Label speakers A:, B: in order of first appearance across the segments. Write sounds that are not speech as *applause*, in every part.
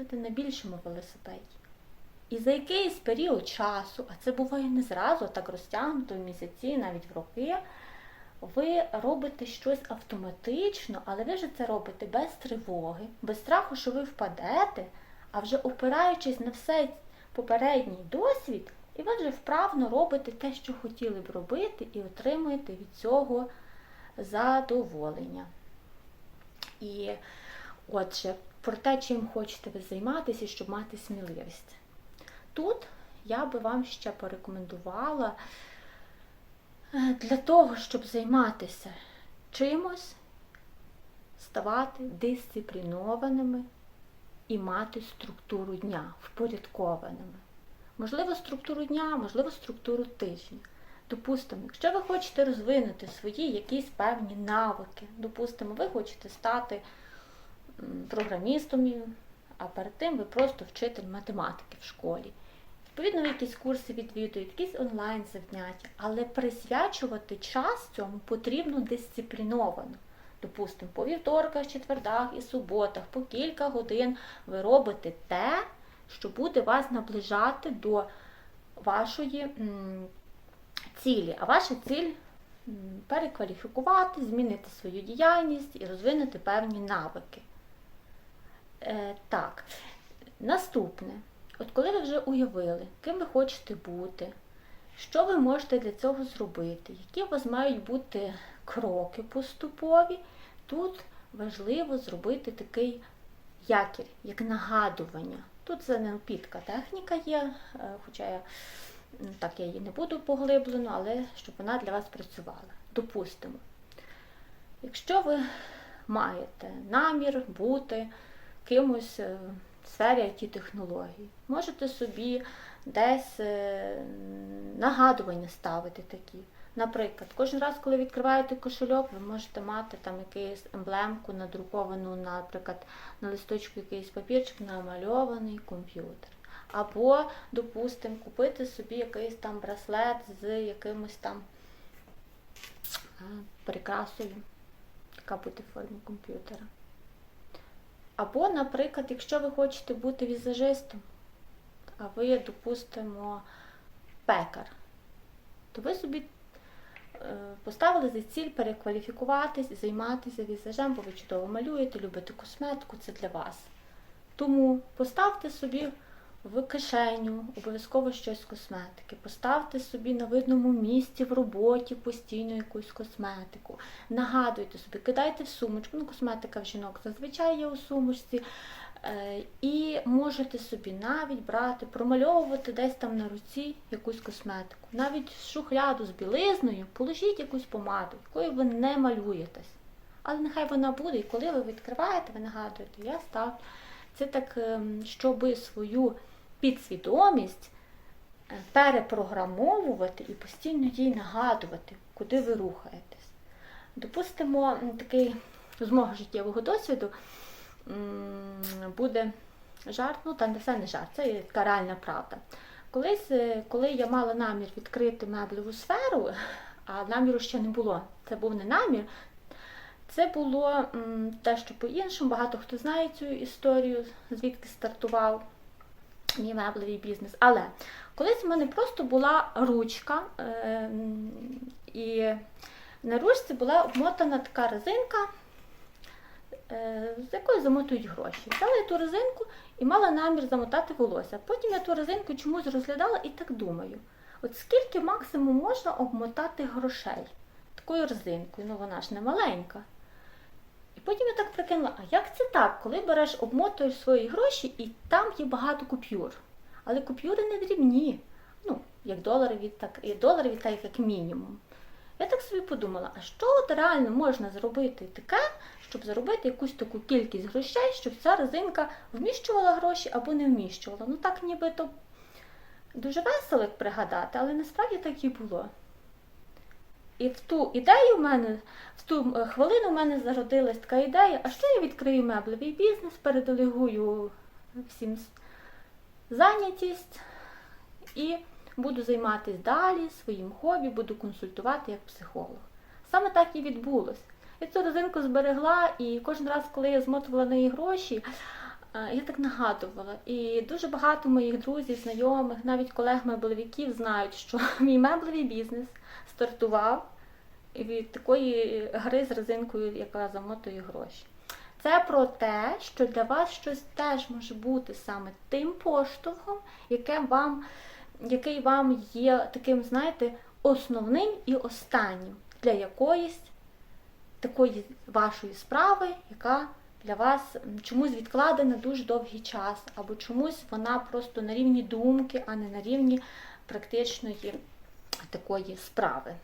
A: їздити на більшому велосипеді. І за якийсь період часу, а це буває не зразу, так розтягнуто в місяці, навіть в роки, ви робите щось автоматично, але ви ж це робите без тривоги, без страху, що ви впадете, а вже опираючись на все попередній досвід, і ви вже вправно робите те, що хотіли б робити, і отримуєте від цього задоволення. І отже, про те, чим хочете ви займатися, щоб мати сміливість. Тут я би вам ще порекомендувала е, для того, щоб займатися чимось, ставати дисциплінованими і мати структуру дня, впорядкованими. Можливо, структуру дня, можливо, структуру тижня. Допустимо, якщо ви хочете розвинути свої якісь певні навики, допустимо, ви хочете стати програмістом, а перед тим ви просто вчитель математики в школі. Відповідно, ви якісь курси відвідуєте, якісь онлайн заняття, але присвячувати час цьому потрібно дисципліновано. Допустимо, по вівторках, четвергах і суботах, по кілька годин ви робите те, що буде вас наближати до вашої цілі. А ваша ціль перекваліфікувати, змінити свою діяльність і розвинути певні навики. Е, так, наступне. От коли ви вже уявили, ким ви хочете бути, що ви можете для цього зробити, які у вас мають бути кроки поступові, тут важливо зробити такий якір, як нагадування. Тут це необхідка техніка є, е, хоча я так я її не буду поглиблено, але щоб вона для вас працювала. Допустимо, якщо ви маєте намір бути кимось е, в сфері it технологій, можете собі десь е, нагадування ставити такі. Наприклад, кожен раз, коли відкриваєте кошельок, ви можете мати там якусь емблемку надруковану, наприклад, на листочку якийсь папірчик, намальований комп'ютер. Або, допустимо, купити собі якийсь там браслет з якимось там е, прикрасою, яка буде в формі комп'ютера. Або, наприклад, якщо ви хочете бути візажистом, а ви, допустимо, пекар, то ви собі е, поставили за ціль перекваліфікуватись займатися візажем, бо ви чудово малюєте, любите косметику, це для вас. Тому поставте собі в кишеню обов'язково щось косметики, поставте собі на видному місці в роботі постійно якусь косметику. Нагадуйте собі, кидайте в сумочку, ну косметика в жінок зазвичай є у сумочці. Е, І можете собі навіть брати, промальовувати десь там на руці якусь косметику. Навіть в шухляду з білизною положіть якусь помаду, якою ви не малюєтесь. Але нехай вона буде, і коли ви відкриваєте, ви нагадуєте, я став. Це так, ем, щоб свою підсвідомість е, перепрограмовувати і постійно їй нагадувати, куди ви рухаєтесь. Допустимо, такий з мого життєвого досвіду буде жарт, ну та не все не жарт, це є така реальна правда. Колись, е, коли я мала намір відкрити меблеву сферу, а наміру ще не було, це був не намір, це було те, що по-іншому. Багато хто знає цю історію, звідки стартував мій меблевий бізнес. Але колись в мене просто була ручка, е, і на ручці була обмотана така резинка, е, з якою замотують гроші. Взяла я ту резинку і мала намір замотати волосся. Потім я ту резинку чомусь розглядала і так думаю: от скільки максимум можна обмотати грошей такою резинкою? Ну вона ж не маленька. І потім я так прикинула, а як це так, коли береш, обмотуєш свої гроші і там є багато купюр. Але купюри не дрібні. Ну, як доларові, так і доларові, так як мінімум. Я так собі подумала, а що от реально можна зробити таке, щоб заробити якусь таку кількість грошей, щоб ця резинка вміщувала гроші або не вміщувала. Ну так нібито дуже весело як пригадати, але насправді так і було. І в ту ідею в мене, в ту е, хвилину в мене зародилась така ідея, а що я відкрию меблевий бізнес, переделегую всім зайнятість і буду займатися далі своїм хобі, буду консультувати як психолог. Саме так і відбулося. Я цю резинку зберегла, і кожен раз, коли я змотувала неї гроші, я так нагадувала. І дуже багато моїх друзів, знайомих, навіть колег меблевиків знають, що *laughs* мій меблевий бізнес стартував від такої гри з резинкою, яка замотує гроші. Це про те, що для вас щось теж може бути саме тим поштовхом, яке вам, який вам є таким, знаєте, основним і останнім для якоїсь такої вашої справи, яка для вас чомусь відкладена дуже довгий час, або чомусь вона просто на рівні думки, а не на рівні практичної такої справи.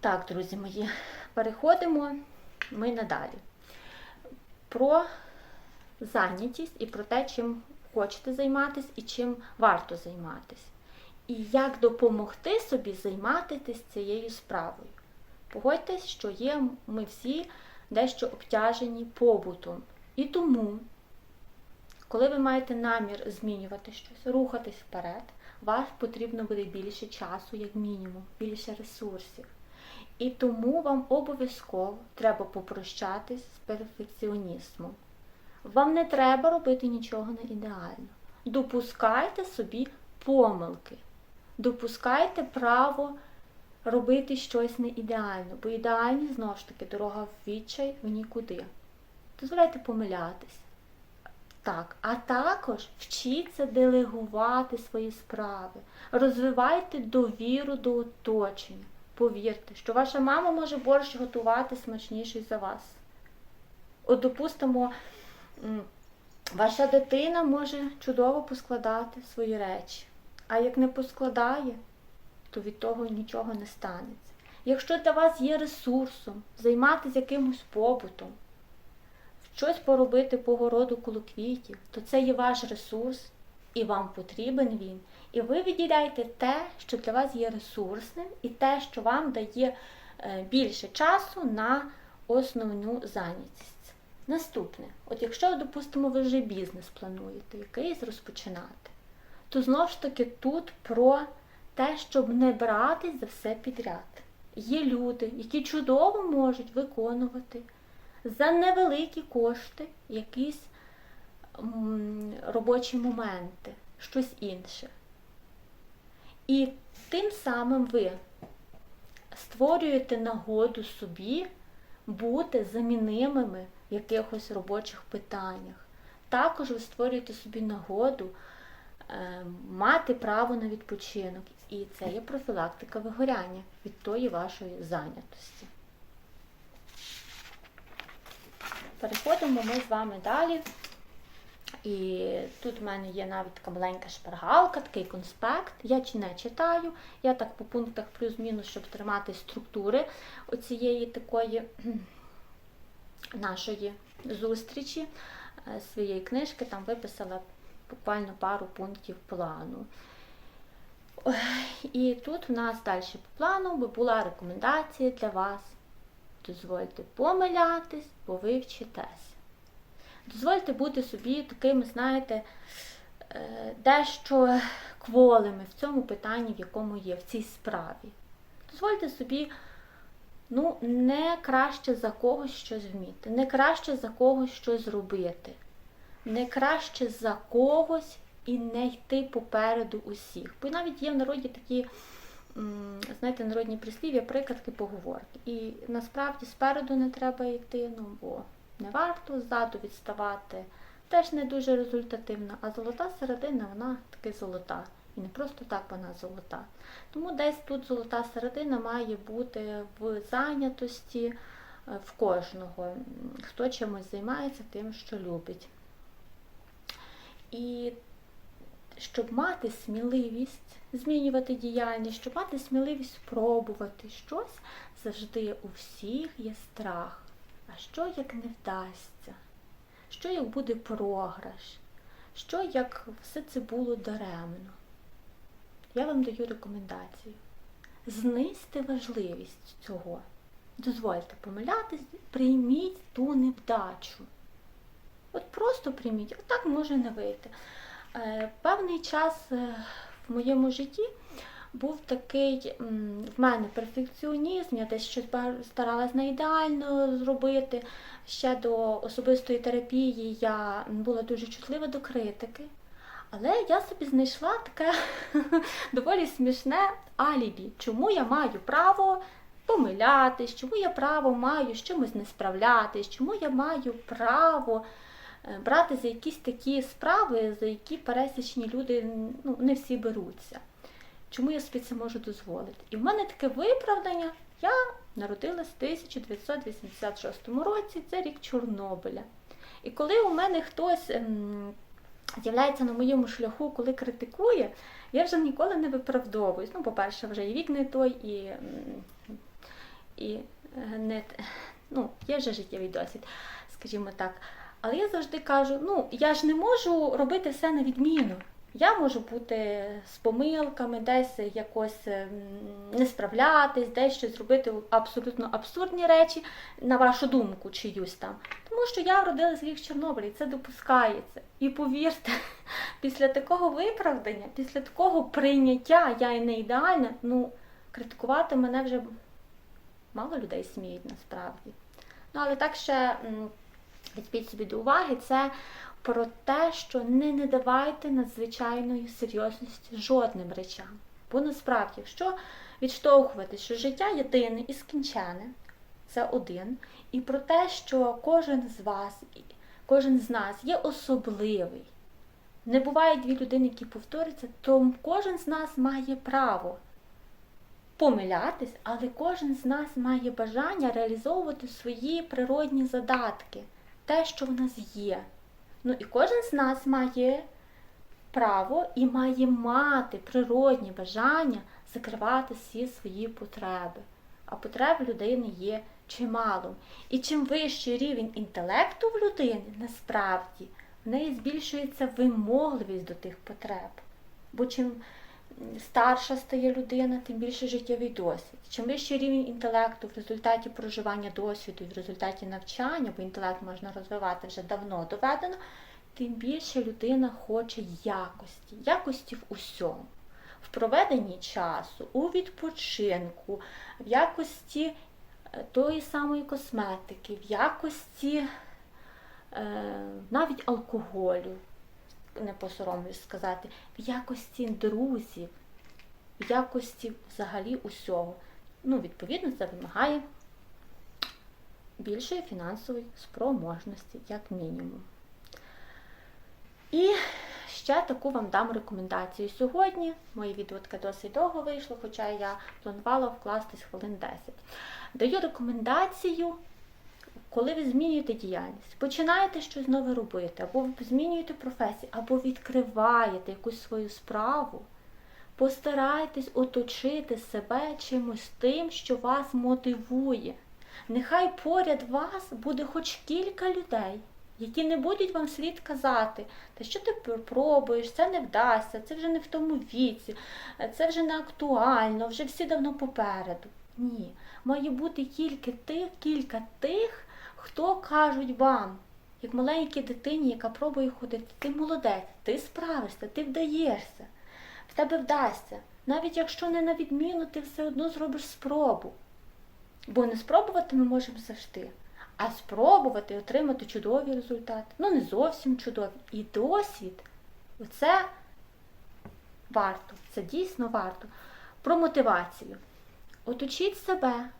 A: Так, друзі мої, переходимо ми надалі. Про зайнятість і про те, чим хочете займатися і чим варто займатися. І як допомогти собі займатися цією справою. Погодьтесь, що є ми всі дещо обтяжені побутом. І тому, коли ви маєте намір змінювати щось, рухатись вперед, вас потрібно буде більше часу, як мінімум, більше ресурсів. І тому вам обов'язково треба попрощатись з перфекціонізмом. Вам не треба робити нічого не ідеально. Допускайте собі помилки. Допускайте право робити щось не ідеально, бо ідеальність, знову ж таки, дорога в відчай в нікуди. Дозволяйте помилятись. Так, а також вчіться делегувати свої справи, розвивайте довіру до оточення. Повірте, що ваша мама може борщ готувати смачніший за вас. От, допустимо, ваша дитина може чудово поскладати свої речі. А як не поскладає, то від того нічого не станеться. Якщо для вас є ресурсом займатися якимось побутом, щось поробити по городу коло квітів, то це є ваш ресурс, і вам потрібен він. І ви виділяєте те, що для вас є ресурсним, і те, що вам дає е, більше часу на основну зайнятість. Наступне, от якщо, допустимо, ви вже бізнес плануєте, якийсь розпочинати, то знову ж таки тут про те, щоб не братись за все підряд. Є люди, які чудово можуть виконувати за невеликі кошти якісь робочі моменти, щось інше. І тим самим ви створюєте нагоду собі бути замінимими в якихось робочих питаннях. Також ви створюєте собі нагоду мати право на відпочинок. І це є профілактика вигоряння від тої вашої зайнятості. Переходимо ми з вами далі. І тут в мене є навіть така маленька шпаргалка, такий конспект. Я не читаю. Я так по пунктах плюс-мінус, щоб тримати структури оцієї такої *clears throat* нашої зустрічі е, своєї книжки, там виписала буквально пару пунктів плану. І тут в нас далі по плану би була рекомендація для вас. Дозвольте помилятись, бо ви вчитеся. Дозвольте бути собі такими, знаєте, е, дещо кволими в цьому питанні, в якому є, в цій справі. Дозвольте собі, ну, не краще за когось щось вміти, не краще за когось щось зробити, не краще за когось і не йти попереду усіх. Бо навіть є в народі такі, знаєте, народні прислів'я, приказки, поговорки. І насправді спереду не треба йти, ну бо не варто ззаду відставати. Теж не дуже результативна, а золота середина, вона таки золота. І не просто так вона золота. Тому десь тут золота середина має бути в зайнятості е, в кожного, хто чимось займається тим, що любить. І щоб мати сміливість змінювати діяльність, щоб мати сміливість спробувати щось, завжди у всіх є страх. А що як не вдасться? Що як буде програш? Що як все це було даремно? Я вам даю рекомендацію. Знизьте важливість цього. Дозвольте помилятись, прийміть ту невдачу. От просто прийміть, отак може не вийти. Е, Певний час е, в моєму житті був такий в мене перфекціонізм, я десь щось старалась не ідеально зробити. Ще до особистої терапії я була дуже чутлива до критики. Але я собі знайшла таке *laughs* доволі смішне алібі, чому я маю право помилятись, чому я право маю з чимось не справлятись, чому я маю право брати за якісь такі справи, за які пересічні люди ну, не всі беруться. Чому я собі це можу дозволити? І в мене таке виправдання. Я народилась в 1986 році, це рік Чорнобиля. І коли у мене хтось ем, з'являється на моєму шляху, коли критикує, я вже ніколи не виправдовуюсь. Ну, по-перше, вже і вік не той, і, і е, не, ну, є вже життєвий досвід, скажімо так. Але я завжди кажу: ну, я ж не можу робити все на відміну. Я можу бути з помилками, десь якось ем, не справлятись, десь щось зробити абсолютно абсурдні речі, на вашу думку, чиюсь там. Тому що я родилась в рік Чорнобилі, і це допускається. І повірте, *laughs* після такого виправдання, після такого прийняття я і не ідеальна, ну, критикувати мене вже мало людей сміють насправді. Ну, але так ще візьміть собі до уваги, це про те, що не надавайте надзвичайної серйозності жодним речам. Бо насправді, якщо відштовхувати, що життя єдине і скінчене, це один, і про те, що кожен з вас, кожен з нас є особливий. Не буває дві людини, які повторюються, то кожен з нас має право помилятись, але кожен з нас має бажання реалізовувати свої природні задатки, те, що в нас є. Ну і кожен з нас має право і має мати природні бажання закривати всі свої потреби. А потреб людини є чимало. І чим вищий рівень інтелекту в людини, насправді, в неї збільшується вимогливість до тих потреб. Бо чим старша стає людина, тим більше життєвий досвід. Чим вищий рівень інтелекту в результаті проживання досвіду і в результаті навчання, бо інтелект можна розвивати вже давно доведено, тим більше людина хоче якості, якості в усьому. В проведенні часу, у відпочинку, в якості е, тої самої косметики, в якості е, навіть алкоголю, не посоромлюсь сказати, в якості друзів, в якості взагалі усього. Ну, відповідно, це вимагає більшої фінансової спроможності, як мінімум. І ще таку вам дам рекомендацію сьогодні. Моє відео досить довго вийшло, хоча я планувала вкластись хвилин 10. Даю рекомендацію, коли ви змінюєте діяльність, починаєте щось нове робити, або змінюєте професію, або відкриваєте якусь свою справу. Постарайтесь оточити себе чимось тим, що вас мотивує. Нехай поряд вас буде хоч кілька людей, які не будуть вам слід казати, та що ти пробуєш, це не вдасться, це вже не в тому віці, це вже не актуально, вже всі давно попереду. Ні, має бути тільки тих, кілька тих, хто кажуть вам, як маленькій дитині, яка пробує ходити, ти молодець, ти справишся, ти вдаєшся, в тебе вдасться. Навіть якщо не на відміну, ти все одно зробиш спробу. Бо не спробувати ми можемо завжди, а спробувати отримати чудові результати. Ну, не зовсім чудові. І досвід, оце варто, це дійсно варто. Про мотивацію. Оточіть себе